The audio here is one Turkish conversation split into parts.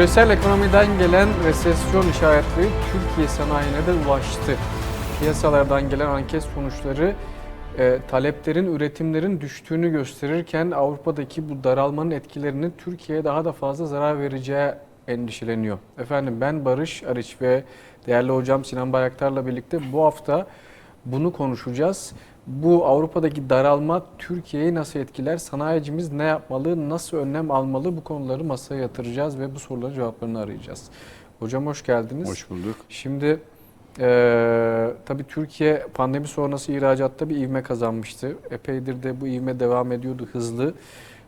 Küresel ekonomiden gelen resesyon işaretleri Türkiye sanayine de ulaştı. Piyasalardan gelen anket sonuçları e, taleplerin, üretimlerin düştüğünü gösterirken Avrupa'daki bu daralmanın etkilerinin Türkiye'ye daha da fazla zarar vereceği endişeleniyor. Efendim ben Barış Arıç ve değerli hocam Sinan Bayraktar'la birlikte bu hafta bunu konuşacağız. Bu Avrupa'daki daralma Türkiye'yi nasıl etkiler? Sanayicimiz ne yapmalı? Nasıl önlem almalı? Bu konuları masaya yatıracağız ve bu soruların cevaplarını arayacağız. Hocam hoş geldiniz. Hoş bulduk. Şimdi eee tabii Türkiye pandemi sonrası ihracatta bir ivme kazanmıştı. Epeydir de bu ivme devam ediyordu hızlı.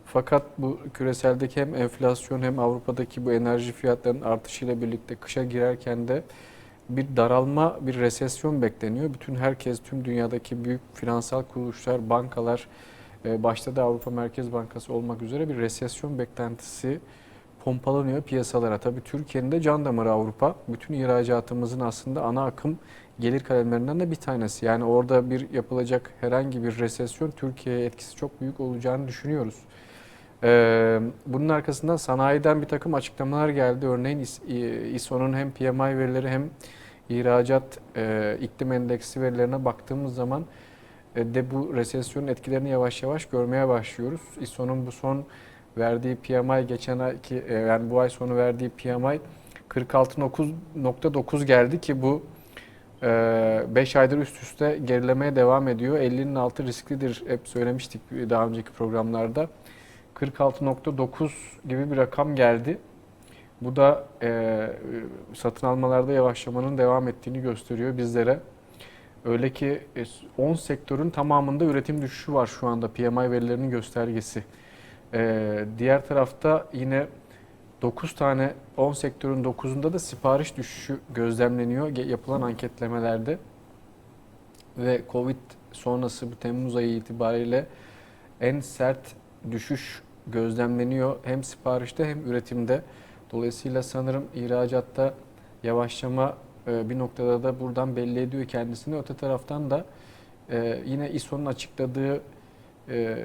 Fakat bu küreseldeki hem enflasyon hem Avrupa'daki bu enerji fiyatlarının artışıyla birlikte kışa girerken de bir daralma, bir resesyon bekleniyor. Bütün herkes, tüm dünyadaki büyük finansal kuruluşlar, bankalar, e, başta da Avrupa Merkez Bankası olmak üzere bir resesyon beklentisi pompalanıyor piyasalara. Tabii Türkiye'nin de can damarı Avrupa. Bütün ihracatımızın aslında ana akım gelir kalemlerinden de bir tanesi. Yani orada bir yapılacak herhangi bir resesyon Türkiye'ye etkisi çok büyük olacağını düşünüyoruz. Ee, bunun arkasından sanayiden bir takım açıklamalar geldi. Örneğin İSO'nun hem PMI verileri hem ihracat e, iklim endeksi verilerine baktığımız zaman e, de bu resesyonun etkilerini yavaş yavaş görmeye başlıyoruz. İSO'nun bu son verdiği PMI geçen ayki e, yani bu ay sonu verdiği PMI 46.9 geldi ki bu 5 aydır üst üste gerilemeye devam ediyor. 50'nin altı risklidir hep söylemiştik daha önceki programlarda. 46.9 gibi bir rakam geldi. Bu da e, satın almalarda yavaşlamanın devam ettiğini gösteriyor bizlere. Öyle ki e, 10 sektörün tamamında üretim düşüşü var şu anda PMI verilerinin göstergesi. E, diğer tarafta yine 9 tane 10 sektörün 9'unda da sipariş düşüşü gözlemleniyor yapılan anketlemelerde. Ve Covid sonrası bu Temmuz ayı itibariyle en sert düşüş gözlemleniyor hem siparişte hem üretimde. Dolayısıyla sanırım ihracatta yavaşlama e, bir noktada da buradan belli ediyor kendisini. Öte taraftan da e, yine İSO'nun açıkladığı e,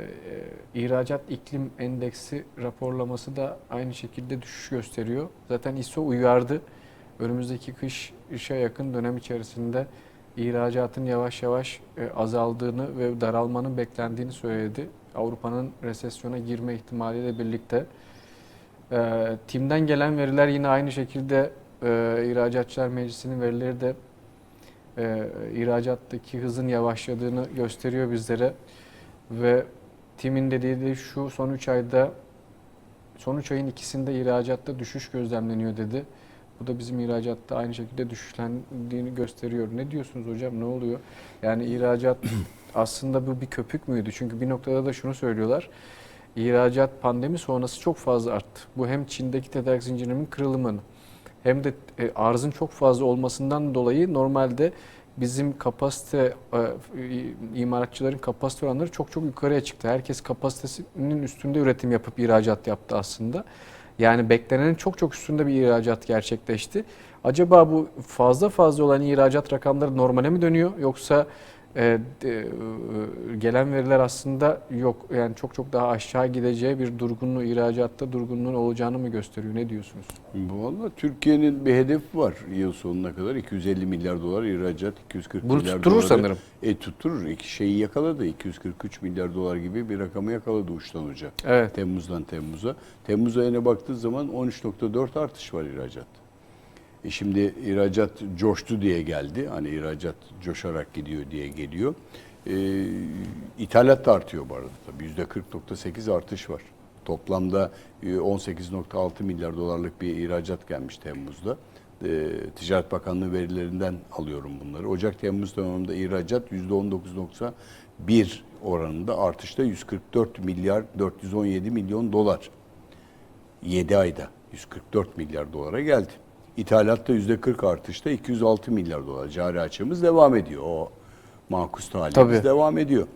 ihracat iklim endeksi raporlaması da aynı şekilde düşüş gösteriyor. Zaten İSO uyardı. Önümüzdeki kış işe yakın dönem içerisinde ihracatın yavaş yavaş azaldığını ve daralmanın beklendiğini söyledi. Avrupa'nın resesyona girme ihtimaliyle birlikte. E, Tim'den gelen veriler yine aynı şekilde e, İhracatçılar Meclisi'nin verileri de e, ihracattaki hızın yavaşladığını gösteriyor bizlere. Ve Tim'in dediği de şu son 3 ayda son 3 ayın ikisinde ihracatta düşüş gözlemleniyor dedi. Bu da bizim ihracatta aynı şekilde düşüşlendiğini gösteriyor. Ne diyorsunuz hocam? Ne oluyor? Yani ihracat aslında bu bir köpük müydü? Çünkü bir noktada da şunu söylüyorlar. İhracat pandemi sonrası çok fazla arttı. Bu hem Çin'deki tedarik zincirinin kırılımını hem de e, arzın çok fazla olmasından dolayı normalde bizim kapasite e, imalatçıların kapasite oranları çok çok yukarıya çıktı. Herkes kapasitesinin üstünde üretim yapıp ihracat yaptı aslında. Yani beklenenin çok çok üstünde bir ihracat gerçekleşti. Acaba bu fazla fazla olan ihracat rakamları normale mi dönüyor yoksa e, de, e, gelen veriler aslında yok yani çok çok daha aşağı gideceği bir durgunluğu ihracatta durgunluğun olacağını mı gösteriyor? Ne diyorsunuz? Valla Türkiye'nin bir hedefi var yıl sonuna kadar 250 milyar dolar ihracat, 240 Bunu milyar tutturur doları- sanırım. E tutturur. İki şeyi yakaladı. 243 milyar dolar gibi bir rakamı yakaladı uçtan uca. Evet. Temmuz'dan Temmuz'a. Temmuz ayına baktığı zaman 13.4 artış var ihracat. E şimdi ihracat coştu diye geldi. Hani ihracat coşarak gidiyor diye geliyor. E, ithalat da artıyor bu arada tabii. %40.8 artış var. Toplamda e, 18.6 milyar dolarlık bir ihracat gelmiş Temmuz'da. E, Ticaret Bakanlığı verilerinden alıyorum bunları. Ocak-Temmuz döneminde ihracat %19.1 oranında artışta 144 milyar 417 milyon dolar. 7 ayda 144 milyar dolara geldi. İthalatta %40 artışta 206 milyar dolar cari açığımız devam ediyor. O makus talihimiz devam ediyor.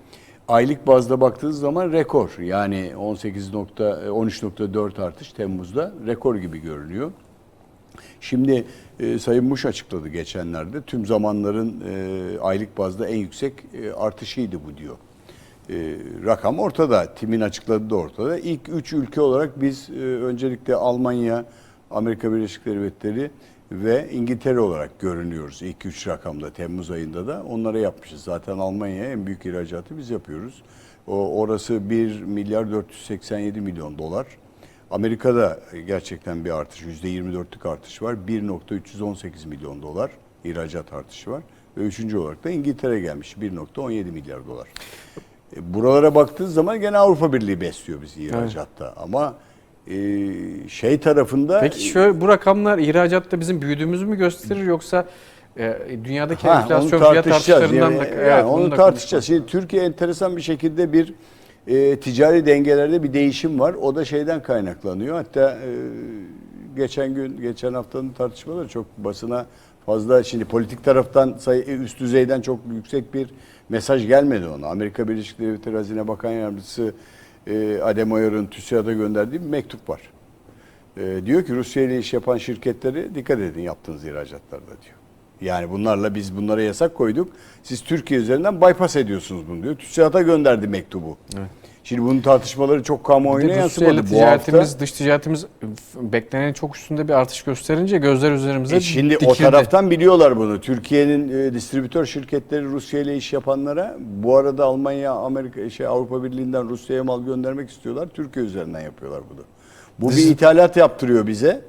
Aylık bazda baktığınız zaman rekor yani 18 nokta 13.4 artış Temmuz'da rekor gibi görünüyor. Şimdi e, Sayın Muş açıkladı geçenlerde tüm zamanların e, aylık bazda en yüksek e, artışıydı bu diyor. E, rakam ortada. Tim'in açıkladığı da ortada. İlk üç ülke olarak biz e, öncelikle Almanya, Amerika Birleşik Devletleri ve İngiltere olarak görünüyoruz. İlk üç rakamda Temmuz ayında da onlara yapmışız. Zaten Almanya'ya en büyük ihracatı biz yapıyoruz. O, orası 1 milyar 487 milyon dolar. Amerika'da gerçekten bir artış, %24'lük artış var. 1.318 milyon dolar ihracat artışı var. Ve üçüncü olarak da İngiltere gelmiş 1.17 milyar dolar. E, Buralara baktığın zaman gene Avrupa Birliği besliyor bizi ihracatta. Ama e, şey tarafında... Peki şöyle bu rakamlar ihracatta bizim büyüdüğümüzü mü gösterir yoksa e, dünyadaki Ha, enflasyon fiyat artışlarından Yani, da yani evet, onu da tartışacağız. Şimdi Türkiye enteresan bir şekilde bir e, ticari dengelerde bir değişim var. O da şeyden kaynaklanıyor. Hatta e, geçen gün, geçen haftanın tartışmaları çok basına fazla şimdi politik taraftan sayı, üst düzeyden çok yüksek bir mesaj gelmedi ona. Amerika Birleşik Devletleri Hazine Bakan Yardımcısı e, Adem Oyar'ın TÜSİAD'a gönderdiği bir mektup var. E, diyor ki Rusya ile iş yapan şirketleri dikkat edin yaptığınız ihracatlarda diyor. Yani bunlarla biz bunlara yasak koyduk. Siz Türkiye üzerinden bypass ediyorsunuz bunu diyor. TÜSİAD'a gönderdi mektubu. Şimdi bunun tartışmaları çok Bir kamuoyuna yansımadı. Bu ticaretimiz, hafta dış ticaretimiz beklenenin çok üstünde bir artış gösterince gözler üzerimize E şimdi o dikildi. taraftan biliyorlar bunu. Türkiye'nin e, distribütör şirketleri Rusya ile iş yapanlara bu arada Almanya, Amerika, şey Avrupa Birliği'nden Rusya'ya mal göndermek istiyorlar. Türkiye üzerinden yapıyorlar bunu. Bu bir Biz- ithalat yaptırıyor bize.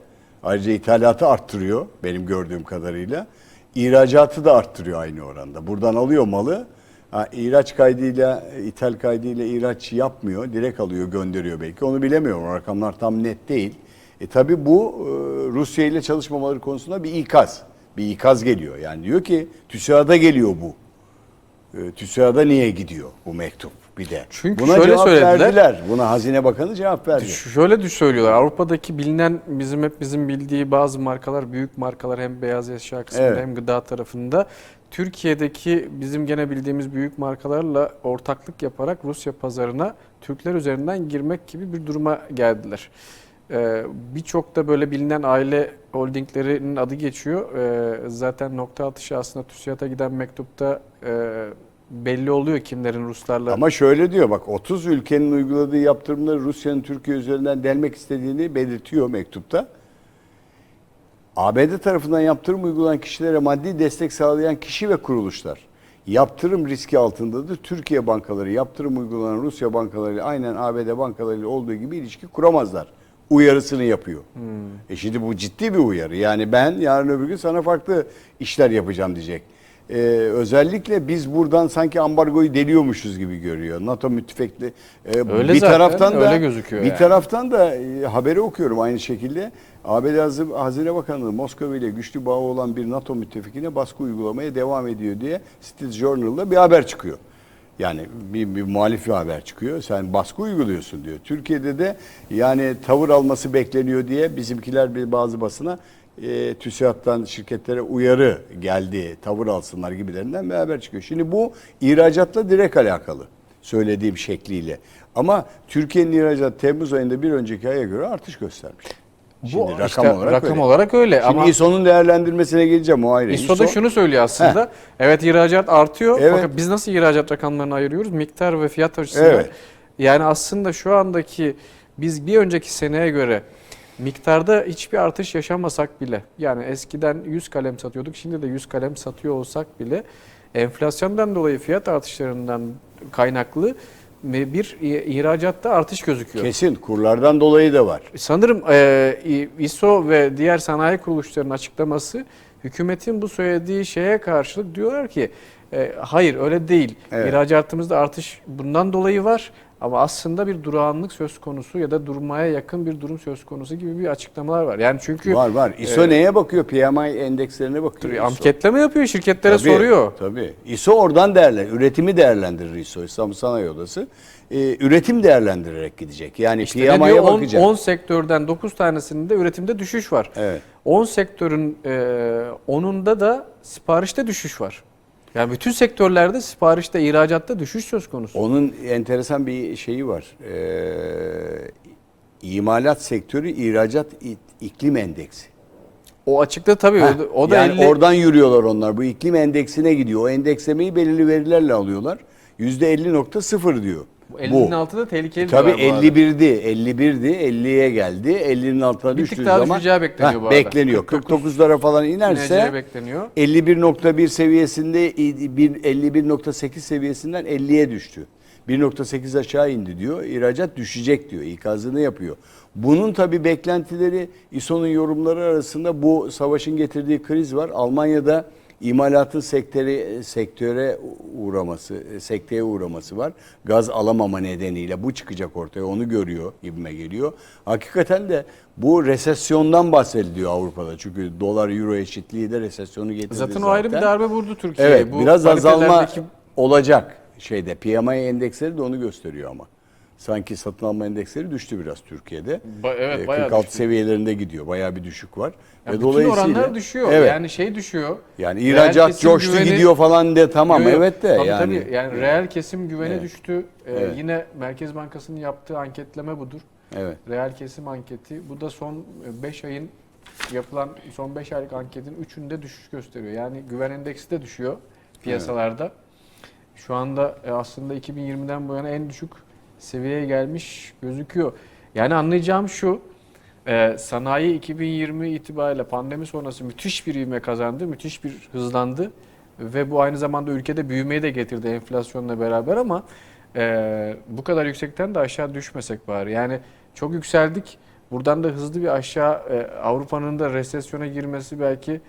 Ayrıca ithalatı arttırıyor benim gördüğüm kadarıyla. İhracatı da arttırıyor aynı oranda. Buradan alıyor malı. Ha, ihraç kaydıyla, ithal kaydıyla ihraç yapmıyor. Direkt alıyor, gönderiyor belki. Onu bilemiyorum. Rakamlar tam net değil. E tabi bu e, Rusya ile çalışmamaları konusunda bir ikaz. Bir ikaz geliyor. Yani diyor ki TÜSİAD'a geliyor bu. E, TÜSİAD'a niye gidiyor bu mektup bir de. Çünkü Buna şöyle cevap söylediler. verdiler. Buna Hazine Bakanı cevap verdi. Şöyle söylüyorlar. Avrupa'daki bilinen bizim hep bizim bildiği bazı markalar, büyük markalar hem beyaz eşya kısmında Evet. hem gıda tarafında Türkiye'deki bizim gene bildiğimiz büyük markalarla ortaklık yaparak Rusya pazarına Türkler üzerinden girmek gibi bir duruma geldiler. Ee, Birçok da böyle bilinen aile holdinglerinin adı geçiyor. Ee, zaten nokta atışı aslında TÜSİAD'a giden mektupta e, belli oluyor kimlerin Ruslarla Ama şöyle diyor bak 30 ülkenin uyguladığı yaptırımları Rusya'nın Türkiye üzerinden delmek istediğini belirtiyor mektupta. ABD tarafından yaptırım uygulanan kişilere maddi destek sağlayan kişi ve kuruluşlar yaptırım riski altındadır. Türkiye bankaları yaptırım uygulanan Rusya bankalarıyla aynen ABD bankalarıyla olduğu gibi ilişki kuramazlar. Uyarısını yapıyor. E şimdi bu ciddi bir uyarı. Yani ben yarın öbür gün sana farklı işler yapacağım diyecek. Ee, özellikle biz buradan sanki ambargoyu deliyormuşuz gibi görüyor. NATO müttefikli. Ee, Öyle bir zaten, taraftan da öyle gözüküyor bir yani. taraftan da e, haberi okuyorum aynı şekilde. ABD Hazine- Bakanlığı Moskova ile güçlü bağı olan bir NATO müttefikine baskı uygulamaya devam ediyor diye Street Journal'da bir haber çıkıyor. Yani bir, bir muhalif bir haber çıkıyor. Sen baskı uyguluyorsun diyor. Türkiye'de de yani tavır alması bekleniyor diye bizimkiler bir bazı basına e, TÜSİAD'dan şirketlere uyarı geldi, tavır alsınlar gibilerinden bir haber çıkıyor. Şimdi bu ihracatla direkt alakalı söylediğim şekliyle. Ama Türkiye'nin ihracatı Temmuz ayında bir önceki aya göre artış göstermiş. Şimdi Bu işte rakam öyle. olarak öyle Şimdi ama İSO'nun değerlendirmesine geleceğim o ayrı. İSO da şunu söylüyor aslında. Evet ihracat artıyor Evet. fakat biz nasıl ihracat rakamlarını ayırıyoruz? Miktar ve fiyat açısından. Evet. Yani aslında şu andaki biz bir önceki seneye göre miktarda hiçbir artış yaşamasak bile yani eskiden 100 kalem satıyorduk şimdi de 100 kalem satıyor olsak bile enflasyondan dolayı fiyat artışlarından kaynaklı bir ihracatta artış gözüküyor. Kesin kurlardan dolayı da var. Sanırım e, İSO ve diğer sanayi kuruluşlarının açıklaması hükümetin bu söylediği şeye karşılık diyorlar ki e, hayır öyle değil. Evet. İhracatımızda artış bundan dolayı var ama aslında bir durağanlık söz konusu ya da durmaya yakın bir durum söz konusu gibi bir açıklamalar var. Yani çünkü Var var. İSO e, neye bakıyor? PMI endekslerine bakıyor. ISO. anketleme yapıyor şirketlere Tabii, soruyor. Tabii. İSO oradan değerlendirir. Üretimi değerlendirir İSO. İstanbul Sanayi Odası. Ee, üretim değerlendirerek gidecek. Yani İşte PMI'ye diyor? 10, bakacak. 10 sektörden 9 tanesinde üretimde düşüş var. Evet. 10 sektörün e, 10'unda da siparişte düşüş var. Yani bütün sektörlerde siparişte, ihracatta düşüş söz konusu. Onun enteresan bir şeyi var. Ee, imalat sektörü ihracat iklim endeksi. O açıkta tabii Heh, o da, o da yani 50 oradan yürüyorlar onlar. Bu iklim endeksine gidiyor. O endekslemeyi belirli verilerle alıyorlar. %50.0 diyor. Bu 50'nin altı da tehlikeli Tabii bu arada. 51'di. 51'di. 50'ye geldi. 50'nin altına Bir düştüğü daha zaman düşeceği bekleniyor bu arada. bekleniyor. 49 49'lara falan inerse bekleniyor. 51.1 seviyesinde bir- 51.8 seviyesinden 50'ye düştü. 1.8 aşağı indi diyor. İhracat düşecek diyor. İkazını yapıyor. Bunun tabi beklentileri İSO'nun yorumları arasında bu savaşın getirdiği kriz var. Almanya'da imalatın sektörü sektöre uğraması, sekteye uğraması var. Gaz alamama nedeniyle bu çıkacak ortaya. Onu görüyor gibime geliyor. Hakikaten de bu resesyondan bahsediliyor Avrupa'da. Çünkü dolar euro eşitliği de resesyonu getirdi Zaten o ayrı bir darbe vurdu Türkiye'ye. Evet Bu biraz azalma olacak şeyde. PMI endeksleri de onu gösteriyor ama. Sanki satın alma endeksleri düştü biraz Türkiye'de. Ba- evet, Ee, bayağı 46 düştü. seviyelerinde gidiyor. Bayağı bir düşük var. Ya Ve bütün oranlar düşüyor. Evet. Yani şey düşüyor. Yani ihracat coştu güveni- gidiyor falan de tamam yok. evet de tabii, yani. Tabii. Yani reel kesim güveni Evet. düştü. Ee, Evet. Yine Merkez Bankası'nın yaptığı anketleme budur. Evet. Reel kesim anketi. Bu da son 5 ayın yapılan son 5 aylık anketin 3'ünde düşüş gösteriyor. Yani güven endeksi de düşüyor piyasalarda. Şu anda e, aslında 2020'den bu yana en düşük seviyeye gelmiş gözüküyor. Yani anlayacağım şu, e, sanayi 2020 itibariyle pandemi sonrası müthiş bir ivme kazandı, müthiş bir hızlandı ve bu aynı zamanda ülkede büyümeyi de getirdi enflasyonla beraber ama e, bu kadar yüksekten de aşağı düşmesek bari. Yani çok yükseldik. Buradan da hızlı bir aşağı e, Avrupa'nın da resesyona girmesi belki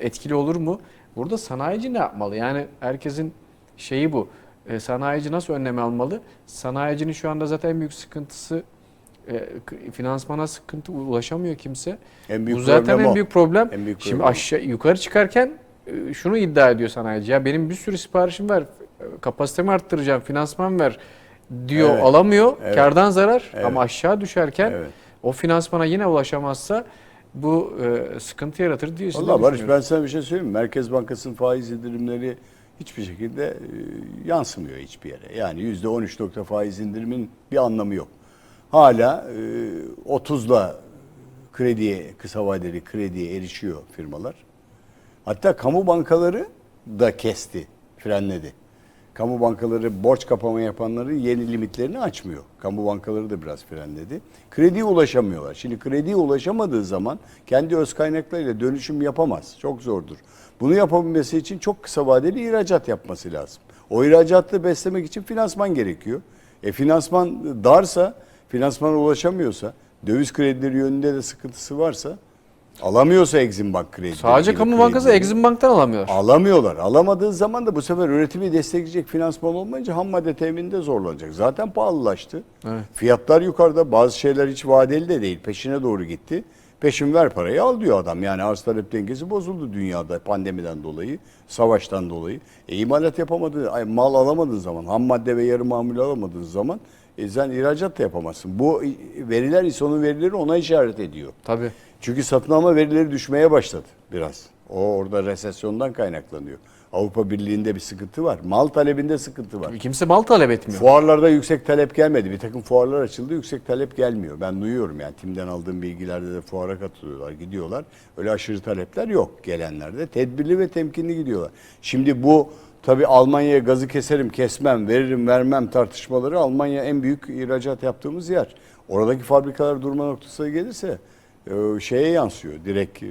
etkili olur mu? Burada sanayici ne yapmalı? Yani herkesin şeyi bu. E, sanayici nasıl önlem almalı? Sanayicinin şu anda zaten en büyük sıkıntısı e, finansmana sıkıntı ulaşamıyor kimse. En büyük bu zaten en büyük problem. En büyük Şimdi problem o. aşağı yukarı çıkarken e, şunu iddia ediyor sanayici. Ya benim bir sürü siparişim var. e, Kapasitemi arttıracağım, finansman ver diyor. Evet. Alamıyor. Evet. Kardan zarar Evet. ama aşağı düşerken Evet. o finansmana yine ulaşamazsa bu e, sıkıntı yaratır diye Valla Barış ben sana bir şey söyleyeyim? Merkez Bankası'nın faiz indirimleri hiçbir şekilde e, yansımıyor hiçbir yere. Yani yüzde 13 nokta faiz indirimin bir anlamı yok. Hala e, 30'la krediye, kısa vadeli krediye erişiyor firmalar. Hatta kamu bankaları da kesti, frenledi. Kamu bankaları borç kapama yapanların yeni limitlerini açmıyor. Kamu bankaları da biraz frenledi. Krediye ulaşamıyorlar. Şimdi krediye ulaşamadığı zaman kendi öz kaynaklarıyla dönüşüm yapamaz. Çok zordur. Bunu yapabilmesi için çok kısa vadeli ihracat yapması lazım. O ihracatı beslemek için finansman gerekiyor. E finansman darsa, finansmana ulaşamıyorsa, döviz kredileri yönünde de sıkıntısı varsa, alamıyorsa Exim Bank kredi. Sadece kamu bankası Exim Bank'tan alamıyor. Alamıyorlar. Alamadığı zaman da bu sefer üretimi destekleyecek finansman olmayınca ham madde temininde zorlanacak. Zaten pahalılaştı. Evet. Fiyatlar yukarıda. Bazı şeyler hiç vadeli de değil. Peşine doğru gitti. Peşin ver parayı al diyor adam. Yani arz talep dengesi bozuldu dünyada pandemiden dolayı, savaştan dolayı. E, imalat yapamadığı, ay, mal alamadığın zaman, ham madde ve yarı mamul alamadığın zaman e, sen ihracat da yapamazsın. Bu veriler, İSO'nun verileri ona işaret ediyor. Tabii. Çünkü satın alma verileri düşmeye başladı biraz. O orada resesyondan kaynaklanıyor. Avrupa Birliği'nde bir sıkıntı var. Mal talebinde sıkıntı var. Kimse mal talep etmiyor. Fuarlarda yüksek talep gelmedi. Bir takım fuarlar açıldı, yüksek talep gelmiyor. Ben duyuyorum yani timden aldığım bilgilerde de fuara katılıyorlar, gidiyorlar. Öyle aşırı talepler yok gelenlerde. Tedbirli ve temkinli gidiyorlar. Şimdi bu tabii Almanya'ya gazı keserim, kesmem, veririm, vermem tartışmaları Almanya en büyük ihracat yaptığımız yer. Oradaki fabrikalar durma noktasına gelirse şeye yansıyor. Direkt e,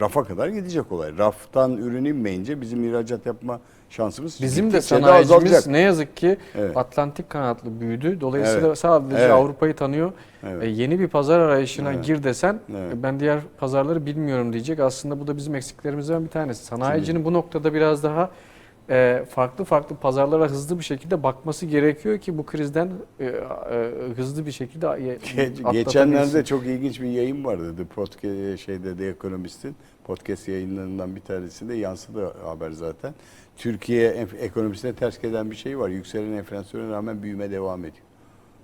rafa kadar gidecek olay. Raftan ürün inmeyince bizim ihracat yapma şansımız Bizim de sanayicimiz ne yazık ki Evet. Atlantik kanatlı büyüdü. Dolayısıyla Evet. sadece Evet. Avrupa'yı tanıyor. Evet. E, yeni bir pazar arayışına Evet. gir desen Evet. e, ben diğer pazarları bilmiyorum diyecek. Aslında bu da bizim eksiklerimizden bir tanesi. Sanayicinin bu noktada biraz daha farklı farklı pazarlara hızlı bir şekilde bakması gerekiyor ki bu krizden e, e, hızlı bir şekilde e. Geçenlerde çok ilginç bir yayın vardı. The Podcast şeyde The Economist'in podcast yayınlarından bir tanesinde yansıdı haber zaten. Türkiye ekonomisine ters gelen bir şey var. Yükselen enflasyona rağmen büyüme devam ediyor.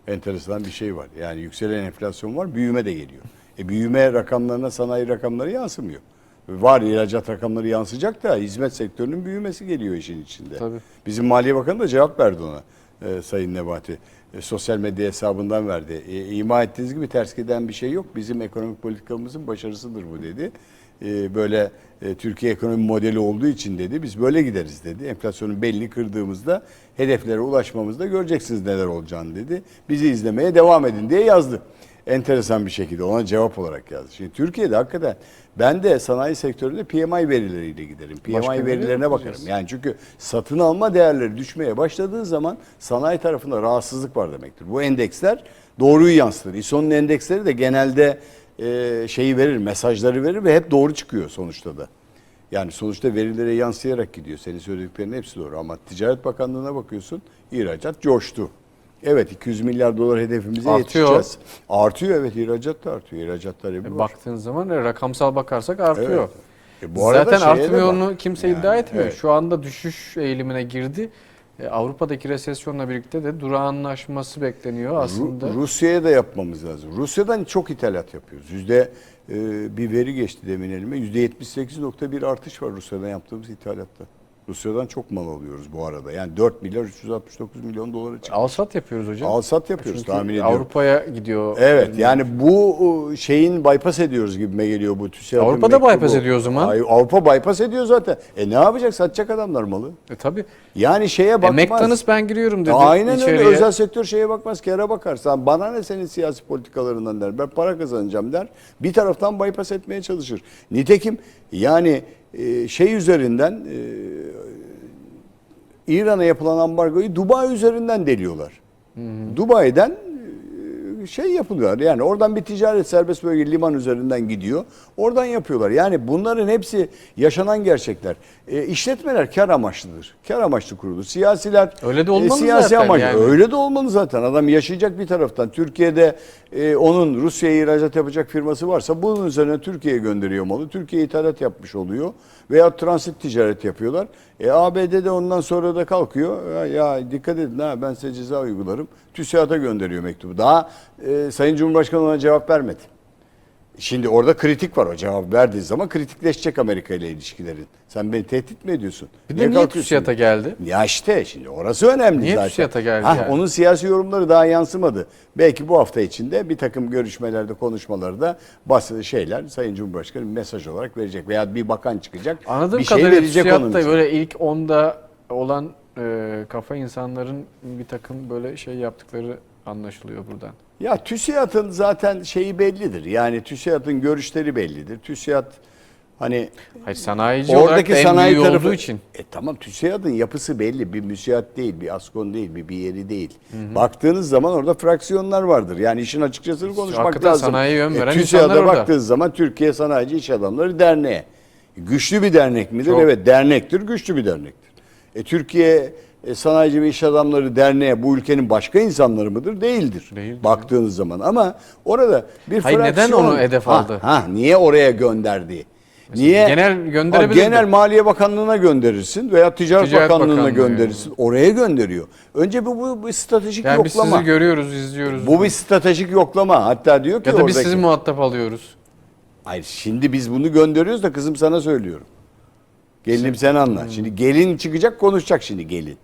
Enteresan bir şey var. Yani yükselen enflasyon var, büyüme de geliyor. E büyüme rakamlarına sanayi rakamları yansımıyor. Var ihracat rakamları yansıyacak da hizmet sektörünün büyümesi geliyor işin içinde. Tabii. Bizim Maliye Bakanı da cevap verdi ona e, Sayın Nebati. E, sosyal medya hesabından verdi. E, ima ettiğiniz gibi ters giden bir şey yok. Bizim ekonomik politikamızın başarısıdır bu dedi. e, böyle e, Türkiye ekonomi modeli olduğu için dedi biz böyle gideriz dedi. Enflasyonun belini kırdığımızda hedeflere ulaşmamızda göreceksiniz neler olacağını dedi. Bizi izlemeye devam edin diye yazdı. Enteresan bir şekilde ona cevap olarak yazdı. Şimdi Türkiye'de hakikaten ben de sanayi sektöründe PMI verileriyle giderim. PMI Başka verilerine bakarım. Yani çünkü satın alma değerleri düşmeye başladığı zaman sanayi tarafında rahatsızlık var demektir. Bu endeksler doğruyu yansıtır. İSO'nun endeksleri de genelde e, şeyi verir, mesajları verir ve hep doğru çıkıyor sonuçta da. Yani sonuçta verilere yansıyarak gidiyor. Senin söylediklerinin hepsi doğru ama Ticaret Bakanlığı'na bakıyorsun ihracat coştu. Evet 200 milyar dolar hedefimize Artıyor. yetişeceğiz. Artıyor evet ihracat da artıyor. İhracat talebi var. Baktığın zaman e, rakamsal bakarsak artıyor. Evet. E, bu arada Zaten bak. kimse Yani, iddia etmiyor. evet. Şu anda düşüş eğilimine girdi. E, Avrupa'daki resesyonla birlikte de durağanlaşması bekleniyor aslında. Ru- Rusya'ya da yapmamız lazım. Rusya'dan çok ithalat yapıyoruz. Yüzde e, bir veri geçti demin elime. Yüzde 78.1 artış var Rusya'dan yaptığımız ithalatta. Rusya'dan çok mal alıyoruz bu arada. Yani 4 milyar 369 milyon dolara çıktı. Alsat yapıyoruz hocam. Alsat yapıyoruz Çünkü tahmin ediyorum. Avrupa'ya gidiyor. Evet yani bu e, şeyin bypass ediyoruz gibime geliyor bu TÜSİAD'ın Avrupa'da mektubu. bypass ediyor o zaman. Ay, Avrupa bypass ediyor zaten. E ne yapacak? Satacak adamlar malı. E, tabii. Yani şeye E, bakmaz. McDonald's ben giriyorum dedi Aynen içeriye. öyle. Özel sektör şeye bakmaz. Kâra bakar. Sen bana ne senin siyasi politikalarından der. Ben para kazanacağım der. Bir taraftan bypass etmeye çalışır. Nitekim yani e, şey üzerinden e, İran'a yapılan ambargoyu Dubai üzerinden deliyorlar. Dubai'den e, şey yapılıyor. Yani oradan bir ticaret serbest bölge liman üzerinden gidiyor. Oradan yapıyorlar. Yani bunların hepsi yaşanan gerçekler. E, işletmeler kar amaçlıdır. Kar amaçlı kurulur. Siyasiler e, Öyle de olmalı siyasi zaten amaç. yani. Öyle de olmalı zaten. Adam yaşayacak bir taraftan. Türkiye'de e, onun Rusya'ya ihracat yapacak firması varsa bunun üzerine Türkiye'ye gönderiyor malı. Türkiye ithalat yapmış oluyor. Veya transit ticaret yapıyorlar. E, ABD'de ondan sonra da kalkıyor. Ya, ya dikkat edin ha ben size ceza uygularım. TÜSİAD'a gönderiyor mektubu. Daha e, Sayın Cumhurbaşkanı ona cevap vermedi. Şimdi orada kritik var o cevap verdiği zaman kritikleşecek Amerika ile ilişkilerin. Sen beni tehdit mi ediyorsun? Bir de niye? TÜSİAD'a geldi? Ya işte şimdi orası önemli Niye zaten. TÜSİAD'a geldi Hah, yani? Onun siyasi yorumları daha yansımadı. Belki bu hafta içinde bir takım görüşmelerde, konuşmalarda bazı şeyler Sayın Cumhurbaşkanı mesaj olarak verecek. Veya bir bakan çıkacak. Anladığım bir şey kadarıyla verecek onun için. böyle ilk onda olan e, kafa insanların bir takım böyle şey yaptıkları anlaşılıyor buradan. Ya TÜSİAD'ın zaten şeyi bellidir. Yani TÜSİAD'ın görüşleri bellidir. TÜSİAD hani Hayır sanayici olarak Oradaki da en sanayi büyüğü tarafı olduğu için. E tamam TÜSİAD'ın yapısı belli. Bir müsiat değil, bir askon değil, bir bir yeri değil. Baktığınız zaman orada fraksiyonlar vardır. Yani işin açıkçasını konuşmak Hakikaten lazım. sanayiye yön veren TÜSİAD'a insanlar orada. baktığınız zaman Türkiye Sanayici İş Adamları Derneği. Güçlü bir dernek midir? Çok. Evet dernektir, güçlü bir dernektir. E, Türkiye e, Sanayici ve İş Adamları Derneği bu ülkenin başka insanları mıdır? Değildir. Değildir. Baktığınız zaman ama orada bir Hayır, neden fraksiyon... onu hedef Ha, aldı? Ha, niye oraya gönderdi? Niye? genel gönderebilirdi. Ha, Genel Maliye Bakanlığı'na gönderirsin veya Ticaret, Ticaret Bakanlığı'na Bakanlığı gönderirsin. Oraya gönderiyor. Önce bu, bu, bu stratejik Yani biz yoklama. sizi görüyoruz, izliyoruz. Bu bir stratejik yoklama. Hatta diyor ki ya da biz oradaki- sizi muhatap alıyoruz. Hayır şimdi biz bunu gönderiyoruz da kızım sana söylüyorum. Gelinim sen anla. Şimdi gelin çıkacak konuşacak şimdi gelin.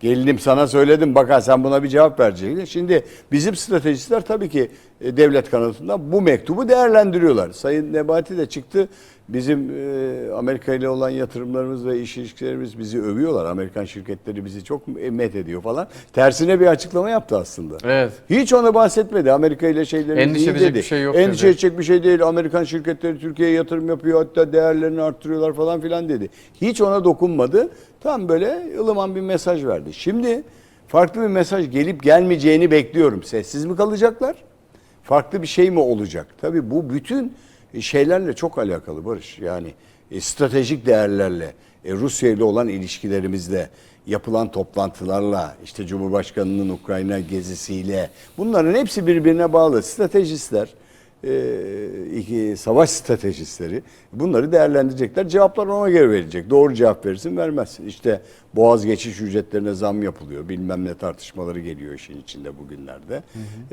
Gelinim sana söyledim bak ha sen buna bir cevap vereceksin. Şimdi bizim stratejistler tabii ki e, devlet kanatında bu mektubu değerlendiriyorlar. Sayın Nebati de çıktı. Bizim e, Amerika ile olan yatırımlarımız ve iş ilişkilerimiz bizi övüyorlar. Amerikan şirketleri bizi çok met ediyor falan. Tersine bir açıklama yaptı aslında. Evet. Hiç ona bahsetmedi. Amerika ile şeylerimiz Endişe iyi edecek dedi. bir şey yok Endişe dedi. edecek bir şey değil. Amerikan şirketleri Türkiye'ye yatırım yapıyor. Hatta değerlerini arttırıyorlar falan filan dedi. Hiç ona dokunmadı. Tam böyle ılıman bir mesaj verdi. Şimdi farklı bir mesaj gelip gelmeyeceğini bekliyorum. Sessiz mi kalacaklar? Farklı bir şey mi olacak? Tabii bu bütün şeylerle çok alakalı Barış. Yani e, stratejik değerlerle, e, Rusya ile olan ilişkilerimizle, yapılan toplantılarla, işte Cumhurbaşkanı'nın Ukrayna gezisiyle bunların hepsi birbirine bağlı. Stratejistler, iki savaş stratejistleri bunları değerlendirecekler. Cevaplar ona göre verecek. Doğru cevap verirsin vermezsin. İşte boğaz geçiş ücretlerine zam yapılıyor. Bilmem ne tartışmaları geliyor işin içinde bugünlerde.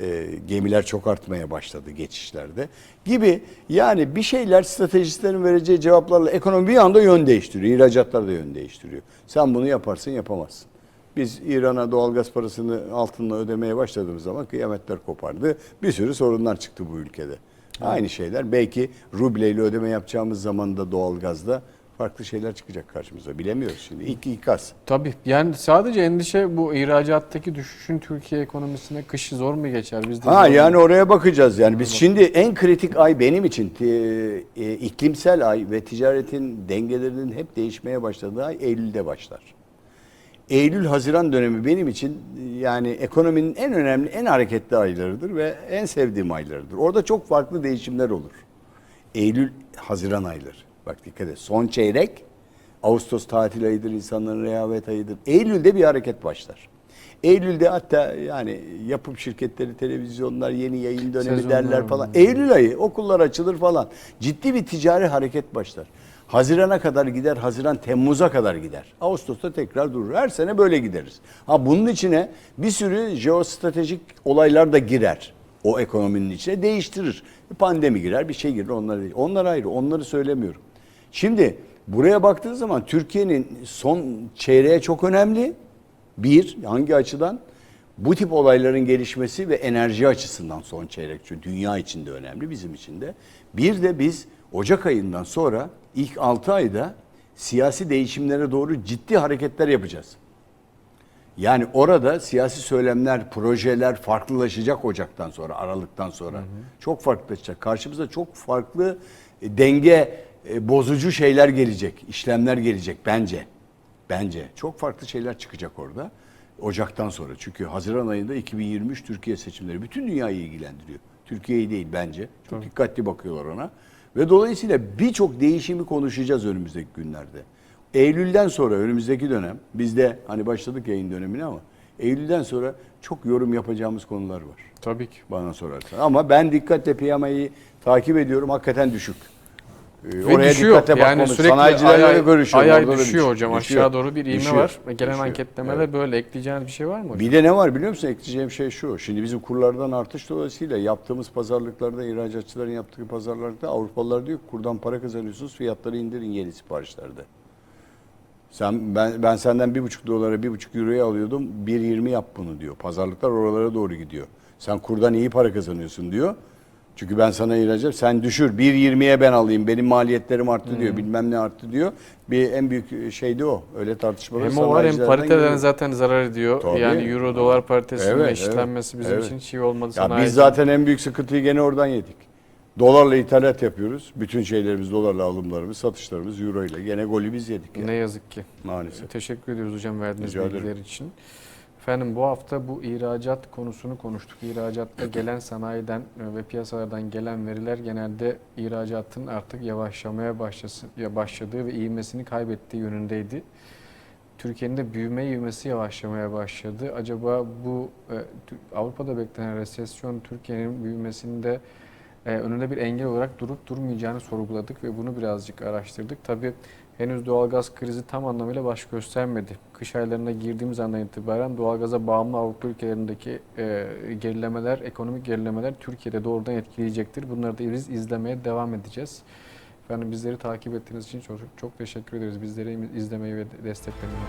E, gemiler çok artmaya başladı geçişlerde gibi. Yani bir şeyler stratejistlerin vereceği cevaplarla ekonomi bir anda yön değiştiriyor. İhracatlar da yön değiştiriyor. Sen bunu yaparsın yapamazsın. Biz İran'a doğalgaz parasını altınla ödemeye başladığımız zaman kıyametler kopardı. Bir sürü sorunlar çıktı bu ülkede. Aynı şeyler. Belki rubleyle ödeme yapacağımız zaman da doğalgazda farklı şeyler çıkacak karşımıza. Bilemiyoruz şimdi. İlk ikaz. Tabii. Yani sadece endişe bu ihracattaki düşüşün Türkiye ekonomisine kışı zor mu geçer? Biz de Ha yani oraya bakacağız. Yani biz şimdi en kritik ay benim için e, iklimsel ay ve ticaretin dengelerinin hep değişmeye başladığı ay Eylül'de başlar. Eylül-Haziran dönemi benim için yani ekonominin en önemli, en hareketli aylarıdır ve en sevdiğim aylarıdır. Orada çok farklı değişimler olur. Eylül-Haziran ayları. Bak dikkat et. Son çeyrek Ağustos tatil ayıdır, insanların rehavet ayıdır. Eylül'de bir hareket başlar. Eylül'de hatta yani yapım şirketleri, televizyonlar, yeni yayın dönemi Sezonlar derler falan. Eylül ayı okullar açılır falan. Ciddi bir ticari hareket başlar. Hazirana kadar gider, Haziran Temmuz'a kadar gider. Ağustos'ta tekrar durur. Her sene böyle gideriz. Ha bunun içine bir sürü jeostratejik olaylar da girer. O ekonominin içine değiştirir. Pandemi girer, bir şey girer. Onlar, onlar ayrı. Onları söylemiyorum. Şimdi buraya baktığın zaman Türkiye'nin son çeyreğe çok önemli. Bir, hangi açıdan? Bu tip olayların gelişmesi ve enerji açısından son çeyrek çünkü dünya için de önemli, bizim için de. Bir de biz Ocak ayından sonra ilk 6 ayda siyasi değişimlere doğru ciddi hareketler yapacağız. Yani orada siyasi söylemler, projeler farklılaşacak Ocak'tan sonra, Aralık'tan sonra. Çok farklılaşacak. Karşımıza çok farklı e, denge e, bozucu şeyler gelecek, işlemler gelecek bence. Bence çok farklı şeyler çıkacak orada. Ocak'tan sonra. Çünkü Haziran ayında 2023 Türkiye seçimleri bütün dünyayı ilgilendiriyor. Türkiye'yi değil bence. Çok dikkatli bakıyorlar ona. Ve dolayısıyla birçok değişimi konuşacağız önümüzdeki günlerde. Eylül'den sonra önümüzdeki dönem bizde hani başladık yayın dönemine ama Eylül'den sonra çok yorum yapacağımız konular var Tabii ki. bana sorarsan. Ama ben dikkatle piyamayı takip ediyorum. Hakikaten düşük. Ee, Ve düşüyor. Yani bakmamız. sürekli Sanayicilerle ay ay, görüşüyorum. ay, ay düşüyor düş- hocam. düşüyor. Aşağı doğru bir ivme Düşüyor. var. Gelen Düşüyor. anketlemede Evet. böyle ekleyeceğiniz bir şey var mı hocam? Bir de ne var biliyor musun? Ekleyeceğim şey şu. Şimdi bizim kurlardan artış dolayısıyla yaptığımız pazarlıklarda, ihracatçıların yaptığı pazarlıkta Avrupalılar diyor kurdan para kazanıyorsunuz, fiyatları indirin yeni siparişlerde. Sen ben ben senden bir buçuk dolara bir buçuk euroya alıyordum. 1.20 yap bunu diyor. Pazarlıklar oralara doğru gidiyor. Sen kurdan iyi para kazanıyorsun diyor. Çünkü ben sana ihracat sen düşür 1.20'ye ben alayım. Benim maliyetlerim arttı diyor. Bilmem ne arttı diyor. Bir en büyük şey de o. Öyle tartışmalar Hem o var hem sanayicilerden pariteden geliyor. zaten zarar ediyor. Tabii. Yani euro dolar paritesinin Evet, eşitlenmesi bizim evet. için hiç iyi olmadı. Ya sanayi biz için. zaten en büyük sıkıntıyı gene oradan yedik. Dolarla ithalat yapıyoruz. Bütün şeylerimiz dolarla alımlarımız, satışlarımız euro ile. Gene golü biz yedik ya, ne yazık ki. maalesef. Teşekkür ediyoruz hocam verdiğiniz Rica ederim. bilgiler için. Efendim bu hafta bu ihracat konusunu konuştuk. İhracatta gelen sanayiden e, ve piyasalardan gelen veriler genelde ihracatın artık yavaşlamaya başladığı ve ivmesini kaybettiği yönündeydi. Türkiye'nin de büyüme ivmesi yavaşlamaya başladı. Acaba bu e, Avrupa'da beklenen resesyon Türkiye'nin büyümesinde e, önünde bir engel olarak durup durmayacağını sorguladık ve bunu birazcık araştırdık. Tabii henüz doğalgaz krizi tam anlamıyla baş göstermedi. Kış aylarına girdiğimiz andan itibaren doğalgaza bağımlı Avrupa ülkelerindeki e, gerilemeler, ekonomik gerilemeler Türkiye'de doğrudan etkileyecektir. Bunları da biz izlemeye devam edeceğiz. Efendim bizleri takip ettiğiniz için çok çok teşekkür ederiz. Bizleri izlemeyi ve desteklemeyi.